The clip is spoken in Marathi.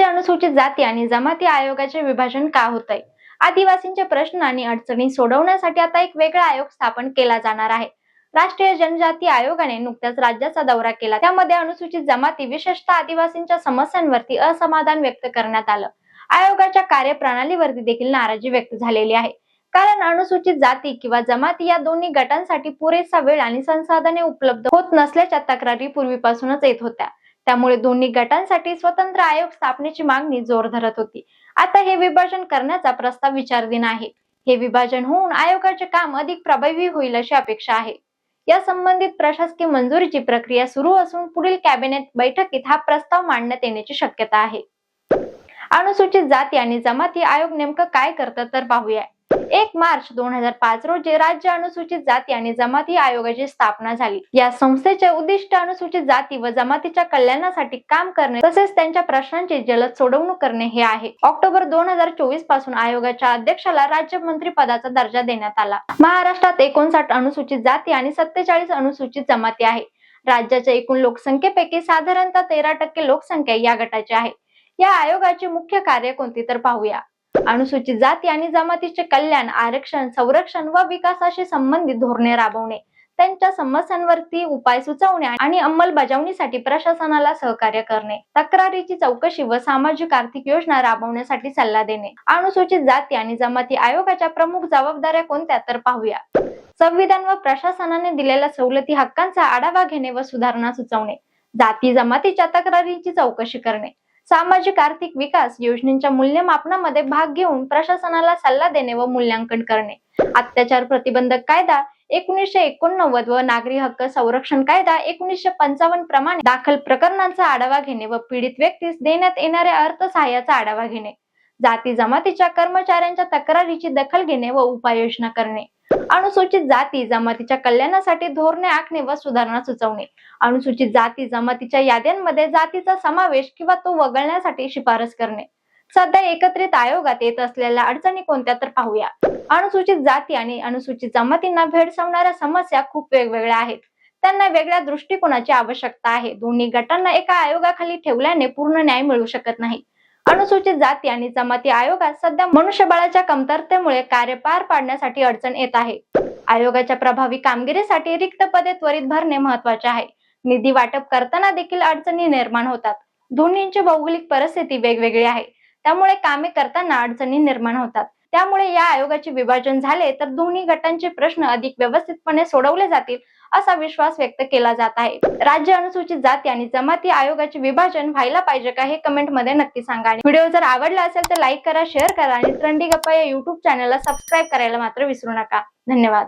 राज्य अनुसूचित जाती आणि जमाती आयोगाचे विभाजन का होत आहे आदिवासींचे प्रश्न आणि अडचणी सोडवण्यासाठी आता एक वेगळा आयोग स्थापन केला जाणार आहे. राष्ट्रीय जनजाती आयोगाने नुकत्याच राज्याचा दौरा केला. त्यामध्ये अनुसूचित जमाती विशेषतः आदिवासींच्या समस्यांवरती असमाधान व्यक्त करण्यात आलं. आयोगाच्या कार्यप्रणालीवरती देखील नाराजी व्यक्त झालेली आहे. कारण अनुसूचित जाती किंवा जमाती या दोन्ही गटांसाठी पुरेसा वेळ आणि संसाधने उपलब्ध होत नसल्याच्या तक्रारी पूर्वीपासूनच येत होत्या. त्यामुळे दोन्ही गटांसाठी स्वतंत्र आयोग स्थापनेची मागणी जोर धरत होती. आता हे विभाजन करण्याचा प्रस्ताव विचाराधीन आहे. हे विभाजन होऊन आयोगाचे काम अधिक प्रभावी होईल अशी अपेक्षा आहे. या संबंधित प्रशासकीय मंजुरीची प्रक्रिया सुरू असून पुढील कॅबिनेट बैठकीत हा प्रस्ताव मांडण्यात येण्याची शक्यता आहे. अनुसूचित जाती आणि जमाती आयोग नेमकं काय करतं तर पाहूया. एक मार्च दोन हजार पाच रोजी राज्य अनुसूचित जाती आणि जमाती आयोगाची स्थापना झाली. या संस्थेचे उद्दिष्ट अनुसूचित जाती व जमातीच्या कल्याणासाठी काम करणे तसेच त्यांच्या प्रश्नांची जलद सोडवणूक करणे हे आहे. ऑक्टोबर दोन हजार चोवीसपासून आयोगाच्या अध्यक्षाला राज्यमंत्री पदाचा दर्जा देण्यात आला. महाराष्ट्रात एकोणसाठ अनुसूचित जाती आणि सत्तेचाळीस अनुसूचित जमाती आहे. राज्याच्या एकूण लोकसंख्येपैकी साधारणतः तेरा टक्के लोकसंख्या या गटाची आहे. या आयोगाचे मुख्य कार्य कोणती तर पाहूया. अनुसूचित जाती आणि जमातीचे कल्याण आरक्षण संरक्षण व विकासाशी संबंधित धोरणे राबवणे. त्यांच्या समस्यांवरती उपाय सुचवणे आणि अंमलबजावणीसाठी प्रशासनाला सहकार्य करणे. तक्रारीची चौकशी व सामाजिक आर्थिक योजना राबवण्यासाठी सल्ला देणे. अनुसूचित जाती आणि जमाती आयोगाच्या प्रमुख जबाबदाऱ्या कोणत्या तर पाहूया. संविधान व प्रशासनाने दिलेल्या सवलती हक्कांचा आढावा घेणे व सुधारणा सुचवणे. जाती जमातीच्या तक्रारींची चौकशी करणे. सामाजिक आर्थिक विकास योजनेच्या मूल्यमापनामध्ये भाग घेऊन प्रशासनाला सल्ला देणे व मूल्यांकन करणे. अत्याचार प्रतिबंधक कायदा एकोणीसशे एकोणनव्वद व नागरी हक्क संरक्षण कायदा एकोणीसशे पंचावन्न प्रमाणे दाखल प्रकरणांचा आढावा घेणे व पीडित व्यक्तीस देण्यात येणाऱ्या अर्थसहाय्याचा आढावा घेणे. जाती जमातीच्या कर्मचाऱ्यांच्या तक्रारीची दखल घेणे व उपाययोजना करणे. अनुसूचित जाती जमातीच्या कल्याणासाठी धोरणे आखणे व सुधारणा सुचवणे. अनुसूचित जाती जमातीच्या याद्यांमध्ये जातीचा समावेश किंवा तो वगळण्यासाठी शिफारस करणे. सध्या एकत्रित आयोगात येत असलेल्या अडचणी कोणत्या तर पाहूया. अनुसूचित जाती आणि अनुसूचित जमातींना भेडसावणाऱ्या समस्या खूप वेगवेगळ्या आहेत. त्यांना वेगळ्या दृष्टिकोनाची आवश्यकता आहे. दोन्ही गटांना एका आयोगाखाली ठेवल्याने पूर्ण न्याय मिळू शकत नाही. अनुसूचित जाती आणि जमाती आयोगात सध्या मनुष्यबळाच्या कमतरतेमुळे कार्य पार पाडण्यासाठी अडचण येत आहे. आयोगाच्या प्रभावी कामगिरीसाठी रिक्त पदे त्वरित भरणे महत्त्वाचे आहे. निधी वाटप करताना देखील अडचणी निर्माण होतात. दोन्हींची भौगोलिक परिस्थिती वेगवेगळी आहे. त्यामुळे कामे करताना अडचणी निर्माण होतात. त्यामुळे या आयोगाचे विभाजन झाले तर दोन्ही गटांचे प्रश्न अधिक व्यवस्थितपणे सोडवले जातील असा विश्वास व्यक्त केला जात आहे. राज्य अनुसूचित जाती आणि जमाती आयोगाचे विभाजन व्हायला पाहिजे का हे कमेंटमध्ये नक्की सांगा. व्हिडिओ जर आवडला असेल तर लाईक करा शेअर करा आणि ट्रेंडी गप्पा या युट्यूब चॅनलला सबस्क्राईब करायला मात्र विसरू नका. धन्यवाद.